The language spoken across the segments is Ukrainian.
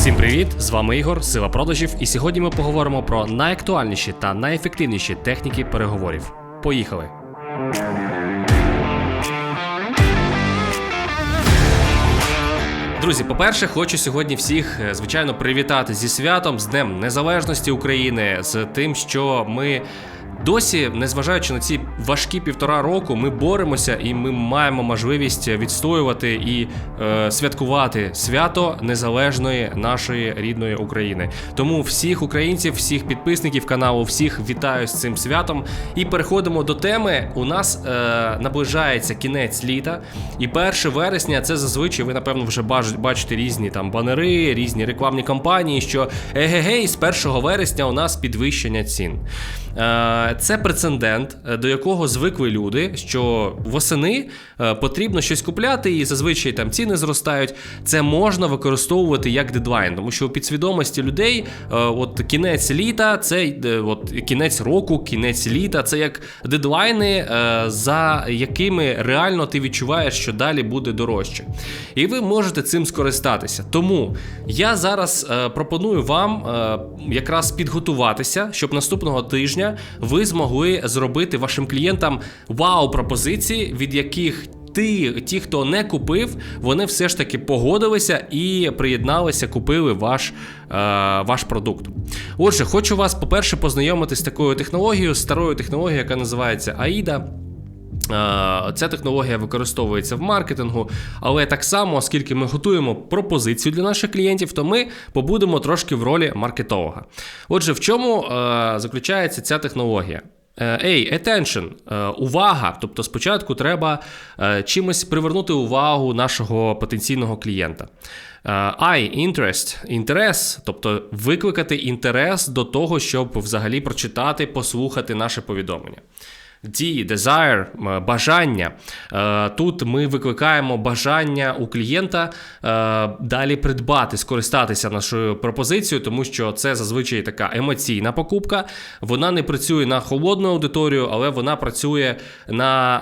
Всім привіт! З вами Ігор, Сила продажів, і сьогодні ми поговоримо про найактуальніші та найефективніші техніки переговорів. Поїхали! Друзі, по-перше, хочу сьогодні всіх, е, звичайно, привітати зі святом, з Днем Незалежності України, з тим, що ми. Досі, незважаючи на ці важкі півтора року, ми боремося і ми маємо можливість відстоювати і е, святкувати свято незалежної нашої рідної України. Тому всіх українців, всіх підписників каналу, всіх вітаю з цим святом. І переходимо до теми. У нас е, наближається кінець літа, і 1 вересня це зазвичай ви напевно вже бачите різні там банери, різні рекламні кампанії. Що егегей, з 1 вересня у нас підвищення цін. Е, Це прецедент, е, до якого звикли люди, що восени е, потрібно щось купляти, і зазвичай там ціни зростають. Це можна використовувати як дедлайн, тому що у підсвідомості людей, е, от кінець літа, це от кінець року, кінець літа, це як дедлайни, за якими реально ти відчуваєш, що далі буде дорожче. І ви можете цим скористатися. Тому я зараз пропоную вам якраз підготуватися, щоб наступного тижня ви змогли зробити вашим клієнтам вау-пропозиції, від яких ти, ті, хто не купив, вони все ж таки погодилися і приєдналися, купили ваш, е, ваш продукт. Отже, хочу вас, по-перше, познайомити з такою технологією, старою технологією, яка називається AIDA. Е, Ця технологія використовується в маркетингу, але так само, оскільки ми готуємо пропозицію для наших клієнтів, то ми побудемо трошки в ролі маркетолога. Отже, в чому е, заключається ця технологія? Е, Ей, attention, е, увага. Тобто спочатку треба е, чимось привернути увагу нашого потенційного клієнта. Е, I, interest, інтерес, тобто викликати інтерес до того, щоб взагалі прочитати, послухати наше повідомлення. D, desire, бажання. Е, Тут ми викликаємо бажання у клієнта е, далі придбати, скористатися нашою пропозицією, тому що це зазвичай така емоційна покупка. Вона не працює на холодну аудиторію, але вона працює на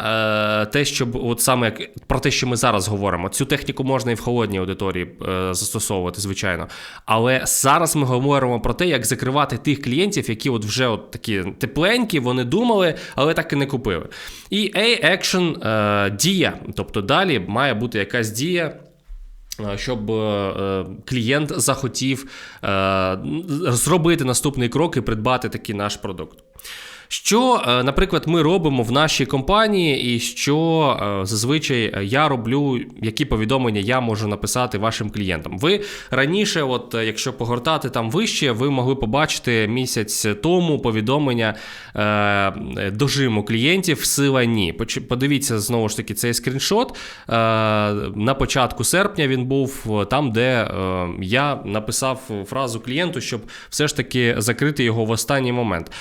е, те, щоб от саме як про те, що ми зараз говоримо. Цю техніку можна і в холодній аудиторії застосовувати, звичайно. Але зараз ми говоримо про те, як закривати тих клієнтів, які от вже от такі тепленькі, вони думали, але так і не купили. І A-Action е, дія, тобто далі має бути якась дія. е, Щоб е, клієнт захотів е, зробити наступний крок і придбати такий наш продукт. Що, е, наприклад, ми робимо в нашій компанії, і що е, зазвичай я роблю, які повідомлення я можу написати вашим клієнтам. Ви раніше, от е, якщо погортати там вище, ви могли побачити місяць тому повідомлення е, дожиму клієнтів сила ні. Подивіться знову ж таки цей скріншот. Е, на початку серпня він був е, там, де е, я написав фразу клієнту, щоб все ж таки закрити його в останній момент. Е,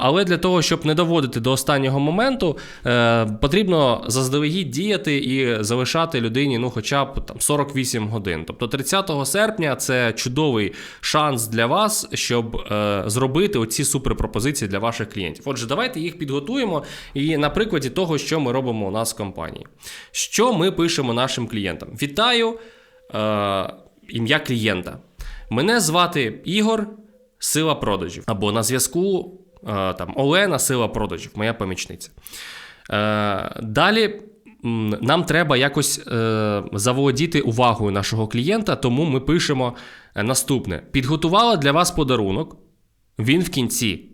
але для того, щоб не доводити до останнього моменту, е, потрібно заздалегідь діяти і залишати людині ну, хоча б там 48 годин. Тобто 30 серпня це чудовий шанс для вас, щоб е, зробити оці суперпропозиції для ваших клієнтів. Отже, давайте їх підготуємо і на прикладі того, що ми робимо у нас в компанії. Що ми пишемо нашим клієнтам? Вітаю! Е, ім'я клієнта. Мене звати Ігор, сила продажів. Або на зв'язку там Олена, сила продажів, моя помічниця. Е, далі нам треба якось е, заволодіти увагою нашого клієнта, тому ми пишемо е, наступне: підготувала для вас подарунок. Він в кінці.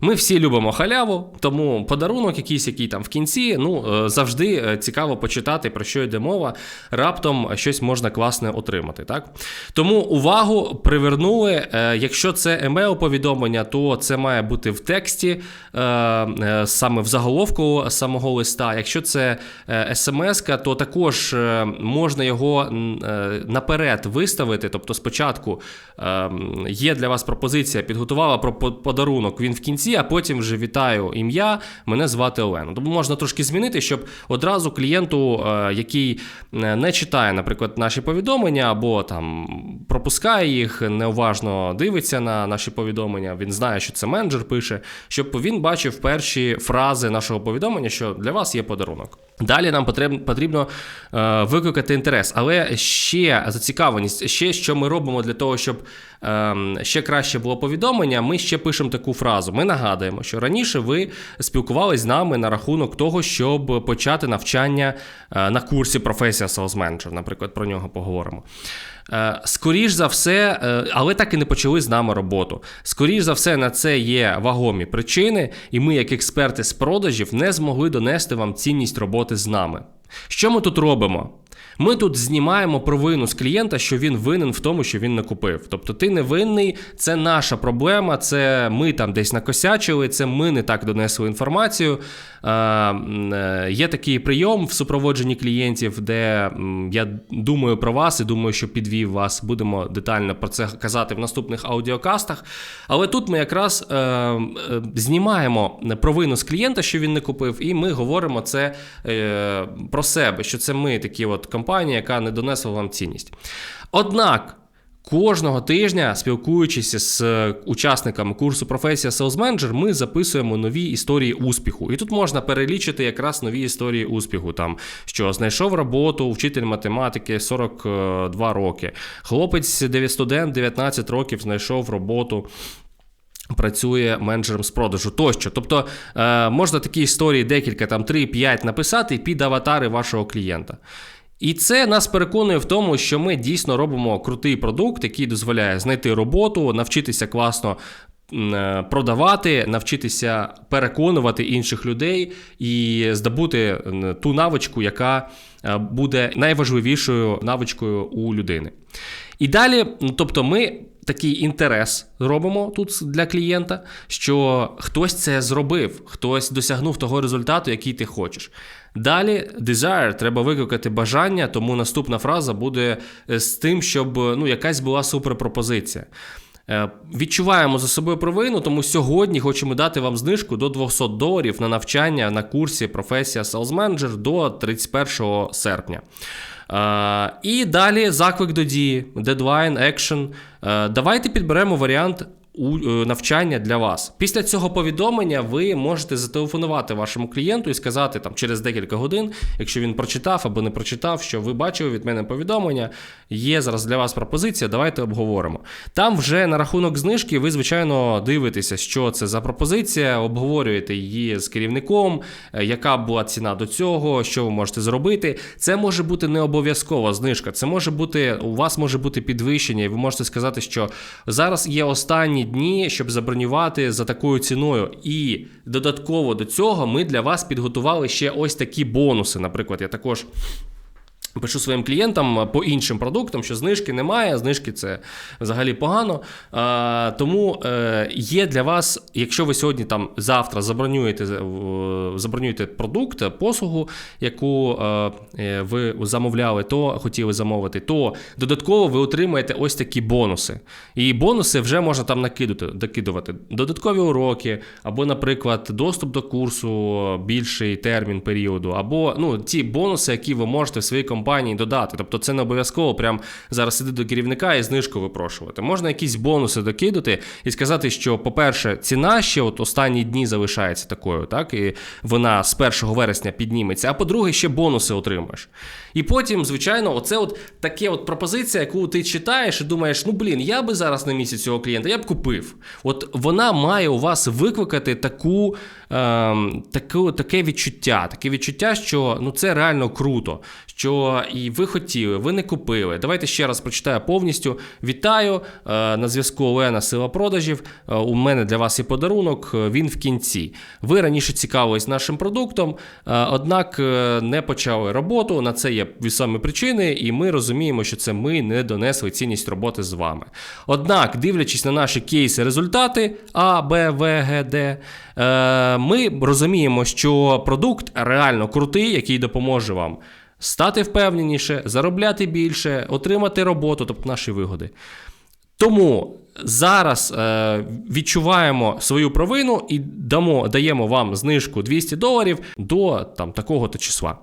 Ми всі любимо халяву, тому подарунок, якийсь, який там в кінці, ну е, завжди е, цікаво почитати, про що йде мова. Раптом щось можна класне отримати. Так? Тому увагу привернули. е, Якщо це емейл-повідомлення, то це має бути в тексті, саме в заголовку самого листа. Якщо це смс, то також можна його наперед виставити. Тобто, спочатку е, є для вас пропозиція, підготувала про подарунок, він в кінці, а потім вже вітаю ім'я. Мене звати Олена. Тому можна трошки змінити, щоб одразу клієнту, е, який е, не читає, наприклад, наші повідомлення або там пропускає їх, неуважно дивиться на наші повідомлення. Він знає, що це менеджер пише, щоб він бачив перші фрази нашого повідомлення, що для вас є подарунок. Далі нам потрібно, потрібно е, викликати інтерес, але ще зацікавленість, ще що ми робимо для того, щоб е, ще краще було повідомлення. Ми ще пишемо таку фразу. Ми нагадуємо, що раніше ви спілкувалися з нами на рахунок того, щоб почати навчання е, на курсі професія Manager, наприклад, про нього поговоримо. Е, Скоріш за все, е, але так і не почали з нами роботу. Скоріш за все, на це є вагомі причини, і ми, як експерти з продажів, не змогли донести вам цінність роботи з нами. Що ми тут робимо? Ми тут знімаємо провину з клієнта, що він винен в тому, що він не купив. Тобто ти не винний, це наша проблема, це ми там десь накосячили, це ми не так донесли інформацію. Е, е, Є такий прийом в супроводженні клієнтів, де я думаю про вас і думаю, що підвів вас. Будемо детально про це казати в наступних аудіокастах. Але тут ми якраз е, знімаємо провину з клієнта, що він не купив, і ми говоримо це про себе, що це ми такі от компанія, яка не донесла вам цінність. Однак. Кожного тижня, спілкуючись з учасниками курсу професія Manager, ми записуємо нові історії успіху. І тут можна перелічити якраз нові історії успіху. Там що знайшов роботу, вчитель математики 42 роки. Хлопець, студент 19 років, знайшов роботу. Працює менеджером з продажу тощо. Тобто е, можна такі історії декілька, там 3-5 написати під аватари вашого клієнта. І це нас переконує в тому, що ми дійсно робимо крутий продукт, який дозволяє знайти роботу, навчитися класно е, продавати, навчитися переконувати інших людей і здобути ту навичку, яка е, буде найважливішою навичкою у людини. І далі, ну, тобто, ми. Такий інтерес робимо тут для клієнта, що хтось це зробив, хтось досягнув того результату, який ти хочеш. Далі desire, треба викликати бажання, тому наступна фраза буде з тим, щоб ну, якась була суперпропозиція. Відчуваємо за собою провину, тому сьогодні хочемо дати вам знижку до 200 доларів на навчання на курсі професія Sales Manager до 31 серпня. І далі заклик до дії, дедлайн, екшен. Давайте підберемо варіант е, навчання для вас. Після цього повідомлення ви можете зателефонувати вашому клієнту і сказати там через декілька годин, якщо він прочитав або не прочитав, що ви бачили від мене повідомлення. Є зараз для вас пропозиція. Давайте обговоримо. Там вже на рахунок знижки, ви, звичайно, дивитеся, що це за пропозиція, обговорюєте її з керівником, е, яка була ціна до цього, що ви можете зробити. Це може бути не обов'язкова знижка. Це може бути у вас може бути підвищення, і ви можете сказати, що зараз є останні дні, щоб забронювати за такою ціною. І додатково до цього ми для вас підготували ще ось такі бонуси. Наприклад, я також. Пишу своїм клієнтам по іншим продуктам, що знижки немає, знижки це взагалі погано. Тому е, є для вас, якщо ви сьогодні там завтра забронюєте забронюєте продукт, послугу, яку е, ви замовляли, то хотіли замовити, то додатково ви отримаєте ось такі бонуси. І бонуси вже можна там накидати, докидувати. Додаткові уроки, або, наприклад, доступ до курсу, більший термін періоду, або ну, ті бонуси, які ви можете в своїй компанії компанії додати. Тобто це не обов'язково прям зараз іти до керівника і знижку випрошувати. Можна якісь бонуси докидати і сказати, що, по-перше, ціна ще от останні дні залишається такою, так, і вона з 1 вересня підніметься, а по-друге, ще бонуси отримаєш. І потім, звичайно, оце от таке от пропозиція, яку ти читаєш і думаєш, ну блін, я би зараз на місці цього клієнта, я б купив. От вона має у вас викликати таку, таку, таке відчуття, таке відчуття, що ну це реально круто. Що і ви хотіли, ви не купили. Давайте ще раз прочитаю повністю. Вітаю е, на зв'язку Олена Сила продажів. Е, у мене для вас є подарунок. Е, він в кінці. Ви раніше цікавились нашим продуктом, однак не почали роботу. На це є вісомі причини, і ми розуміємо, що це ми не донесли цінність роботи з вами. Однак, дивлячись на наші кейси, результати А, Б, В, Г, Д, ми розуміємо, що продукт реально крутий, який допоможе вам стати впевненіше, заробляти більше, отримати роботу, тобто наші вигоди. Тому зараз е, відчуваємо свою провину і дамо, даємо вам знижку 200 доларів до там, такого-то числа.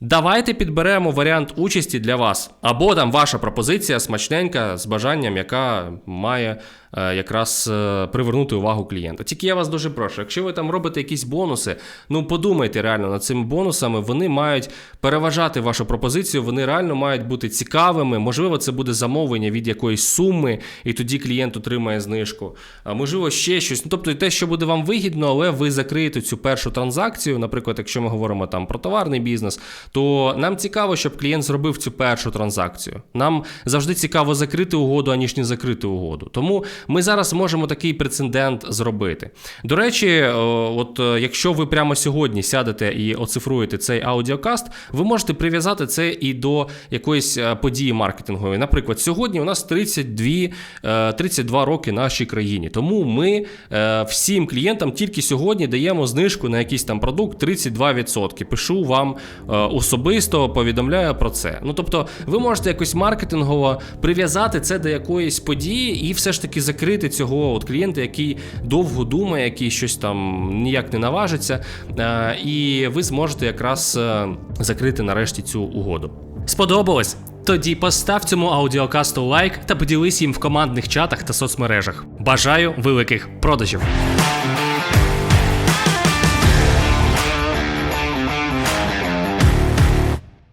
Давайте підберемо варіант участі для вас. Або там ваша пропозиція смачненька з бажанням, яка має якраз е, привернути увагу клієнта. Тільки я вас дуже прошу, якщо ви там робите якісь бонуси, ну подумайте реально над цими бонусами. Вони мають переважати вашу пропозицію, вони реально мають бути цікавими. Можливо, це буде замовлення від якоїсь суми, і тоді клієнт отримає знижку. Можливо, ще щось. Ну, тобто те, що буде вам вигідно, але ви закриєте цю першу транзакцію. Наприклад, якщо ми говоримо там про товарний бізнес, то нам цікаво, щоб клієнт зробив цю першу транзакцію. Нам завжди цікаво закрити угоду, аніж не закрити угоду. Тому ми зараз можемо такий прецедент зробити. До речі, е, от е, якщо ви прямо сьогодні сядете і оцифруєте цей аудіокаст, ви можете прив'язати це і до якоїсь е, події маркетингової. Наприклад, сьогодні у нас 32, е, 32 роки нашій країні. Тому ми всім клієнтам тільки сьогодні даємо знижку на якийсь там продукт 32%. Пишу вам особисто, повідомляю про це. Ну тобто, ви можете якось маркетингово прив'язати це до якоїсь події і все ж таки закрити цього от клієнта, який довго думає, який щось там ніяк не наважиться, е, і ви зможете якраз е, закрити нарешті цю угоду. Сподобалось? Тоді постав цьому аудіокасту лайк та поділись їм в командних чатах та соцмережах. Бажаю великих продажів!